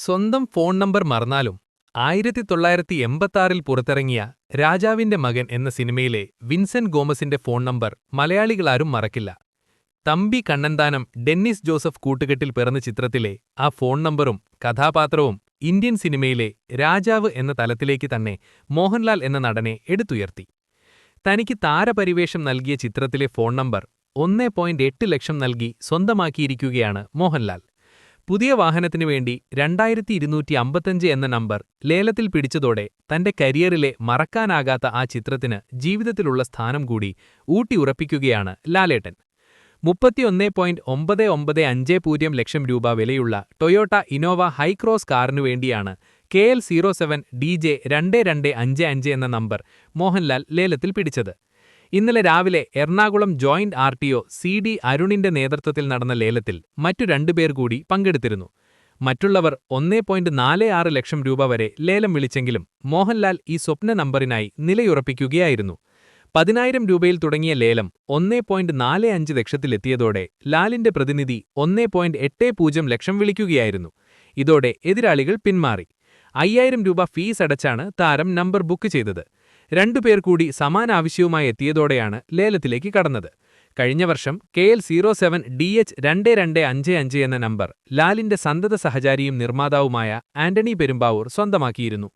സ്വന്തം phone number മറന്നാലും ആയിരത്തി തൊള്ളായിരത്തി എൺപത്താറിൽ പുറത്തിറങ്ങിയ രാജാവിന്റെ മകൻ എന്ന സിനിമയിലെ വിൻസെന്റ് ഗോമസിന്റെ ഫോൺ നമ്പർ മലയാളികളാരും മറക്കില്ല. തമ്പി കണ്ണന്താനം ഡെന്നിസ് ജോസഫ് കൂട്ടുകെട്ടിൽ പിറന്ന ചിത്രത്തിലെ ആ ഫോൺ നമ്പറും കഥാപാത്രവും ഇന്ത്യൻ സിനിമയിലെ രാജാവ് എന്ന തലത്തിലേക്ക് തന്നെ മോഹൻലാൽ എന്ന നടനെ എടുത്തുയർത്തി. തനിക്ക് താരപരിവേഷം നൽകിയ ചിത്രത്തിലെ ഫോൺ നമ്പർ ഒന്നേ ലക്ഷം നൽകി സ്വന്തമാക്കിയിരിക്കുകയാണ് മോഹൻലാൽ. പുതിയ വാഹനത്തിനു വേണ്ടി രണ്ടായിരത്തി ഇരുന്നൂറ്റി അമ്പത്തഞ്ച് എന്ന നമ്പർ ലേലത്തിൽ പിടിച്ചതോടെ തന്റെ കരിയറിലെ മറക്കാനാകാത്ത ആ ചിത്രത്തിന് ജീവിതത്തിലുള്ള സ്ഥാനം കൂടി ഊട്ടിയുറപ്പിക്കുകയാണ് ലാലേട്ടൻ. മുപ്പത്തിയൊന്ന് പോയിന്റ് ഒമ്പത് ഒമ്പത് അഞ്ച് പൂജ്യം ലക്ഷം രൂപ വിലയുള്ള ടൊയോട്ട ഇനോവ ഹൈക്രോസ് കാറിനു വേണ്ടിയാണ് K L zero seven D J രണ്ട് രണ്ട് അഞ്ച് അഞ്ച് എന്ന നമ്പർ മോഹൻലാൽ ലേലത്തിൽ പിടിച്ചത്. ഇന്നലെ രാവിലെ Ernakulam joint R T O C D അരുണിന്റെ നേതൃത്വത്തിൽ നടന്ന ലേലത്തിൽ മറ്റു രണ്ടുപേർ കൂടി പങ്കെടുത്തിരുന്നു. മറ്റുള്ളവർ ഒന്നേ പോയിന്റ് നാല് ആറ് ലക്ഷം രൂപ വരെ ലേലം വിളിച്ചെങ്കിലും മോഹൻലാൽ ഈ സ്വപ്ന നമ്പറിനായി നിലയുറപ്പിക്കുകയായിരുന്നു. പതിനായിരം രൂപയിൽ തുടങ്ങിയ ലേലം ഒന്നേ പോയിന്റ് നാല് അഞ്ച് ലക്ഷത്തിലെത്തിയതോടെ ലാലിന്റെ പ്രതിനിധി ഒന്നേ പോയിന്റ് എട്ട് പൂജ്യം ലക്ഷം വിളിക്കുകയായിരുന്നു. ഇതോടെ എതിരാളികൾ പിന്മാറി. അയ്യായിരം രൂപ ഫീസ് അടച്ചാണ് താരം നമ്പർ ബുക്ക് ചെയ്തത്. രണ്ടുപേർ കൂടി സമാന ആവശ്യവുമായി എത്തിയതോടെയാണ് ലേലത്തിലേക്ക് കടന്നത്. കഴിഞ്ഞ വർഷം K L zero seven D H രണ്ട് രണ്ട് അഞ്ച് അഞ്ച് എന്ന നമ്പർ ലാലിന്റെ സന്തത സഹചാരിയും നിർമ്മാതാവുമായ ആന്റണി പെരുമ്പാവൂർ സ്വന്തമാക്കിയിരുന്നു.